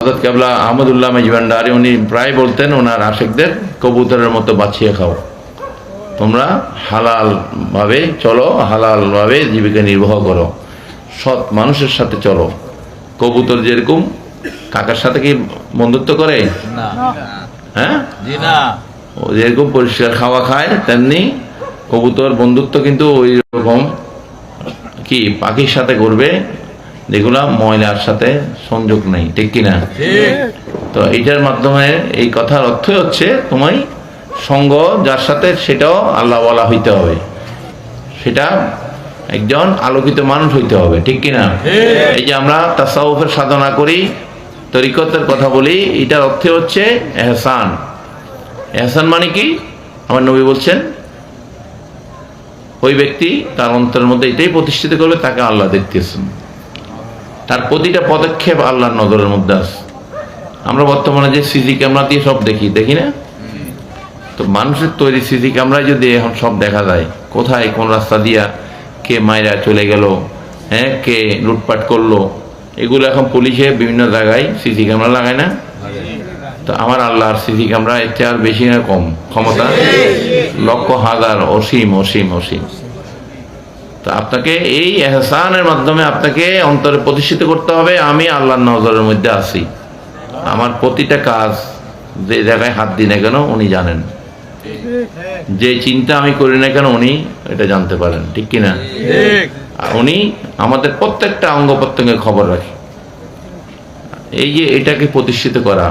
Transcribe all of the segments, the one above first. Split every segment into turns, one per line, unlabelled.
হজরত কেবলা আহমদুল্লাহ মেজবান্ডারি উনি প্রায় বলতেন ওনার আশেকদের কবুতরের মতো বাছিয়ে খাও। তোমরা হালাল ভাবে চলো হালাল ভাবে জীবিকা নির্বাহ করো। সৎ মানুষের সাথে চলো। কবুতর যেরকম কাকার সাথে কি বন্ধুত্ব করে? হ্যাঁ? ও যেরকম পরিষ্কার খাওয়া খায় তেমনি কবুতর বন্ধুত্ব কিন্তু ওই রকম কি পাখির সাথে করবে যেগুলা ময়লার সাথে সংযোগ নেই ঠিক কিনা? তো এইটার মাধ্যমে এই কথার অর্থই হচ্ছে তোমায় সঙ্গ যার সাথে সেটাও আল্লাহ বলা হইতে হবে। সেটা একজন আলোকিত মানুষ হইতে হবে ঠিক কিনা? এই যে আমরা তাসাউফের সাধনা করি তরিকতের কথা বলি এটার অর্থে হচ্ছে এহসান। এহসান মানে কি? আমার নবী বলছেন ওই ব্যক্তি তার অন্তরের মধ্যে এটাই প্রতিষ্ঠিত করবে তাকে আল্লাহ দেখতেছেন। তার প্রতিটা পদক্ষেপ আল্লাহর নজরের মধ্যে আছে। আমরা বর্তমানে যে সিসি ক্যামেরা দিয়ে সব দেখি দেখি না? তো মানুষের তৈরি সিসি ক্যামেরায় যদি এখন সব দেখা যায়, কোথায়, কোন রাস্তা দিয়া কে মায়েরা চলে গেল হ্যাঁ কে লুটপাট করল, এগুলো এখন পুলিশে বিভিন্ন জায়গায় সিসি ক্যামেরা লাগায় না? তো আমার আল্লাহর সিসি ক্যামেরা এর চেয়ে আর বেশি না কম। ক্ষমতা? লক্ষ হাজার, অসীম অসীম অসীম। তো আপনাকে এই এহসানের মাধ্যমে আপনাকে অন্তরে প্রতিষ্ঠিত করতে হবে, আমি আল্লাহর নজরের মধ্যে আছি। আমার প্রতিটা কাজ যে জায়গায় হাত দিই না কেন, উনি জানেন। যে চিন্তা আমি করি না কেন, উনি এটা জানতে পারেন, ঠিক কিনা উনি আমাদের প্রত্যেকটা অঙ্গ প্রত্যঙ্গের খবর রাখে। এই যে এটাকে প্রতিষ্ঠিত করা,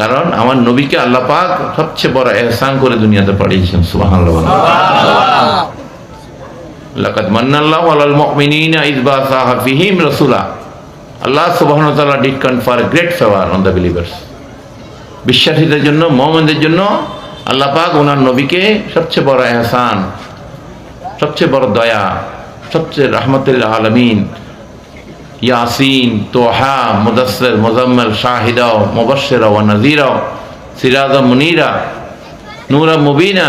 কারণ আমার নবীকে আল্লাহ পাক সবচেয়ে বড় এহসান করে দুনিয়াতে পাঠিয়েছেন, সুবহানাল্লাহ। লাকাদ মান্নাল্লাহু আলাল মুমিনিনা ইয বাসাহা ফিহিম রাসূলা। আল্লাহ সুবহানাহু ওয়া তাআলা did confer great favour on the believers বিশ্বাসীদের জন্য, মুমিনদের জন্য আল্লাহ পাক ওনার নবীকে সবচেয়ে বড় এহসান, সবচেয়ে বড় দয়া, সবচেয়ে রহমতুল আলমিন। ইয়াসিন, তোহা মুদাসের মুজাম্মল শাহিদাও মুবশির ও নজিরাও সিরাজ মুনিরা, নূরা মুবিনা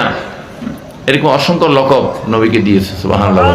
এরকম অসংখ্য লকব নবীকে দিয়েছে সুবহানাল্লাহ।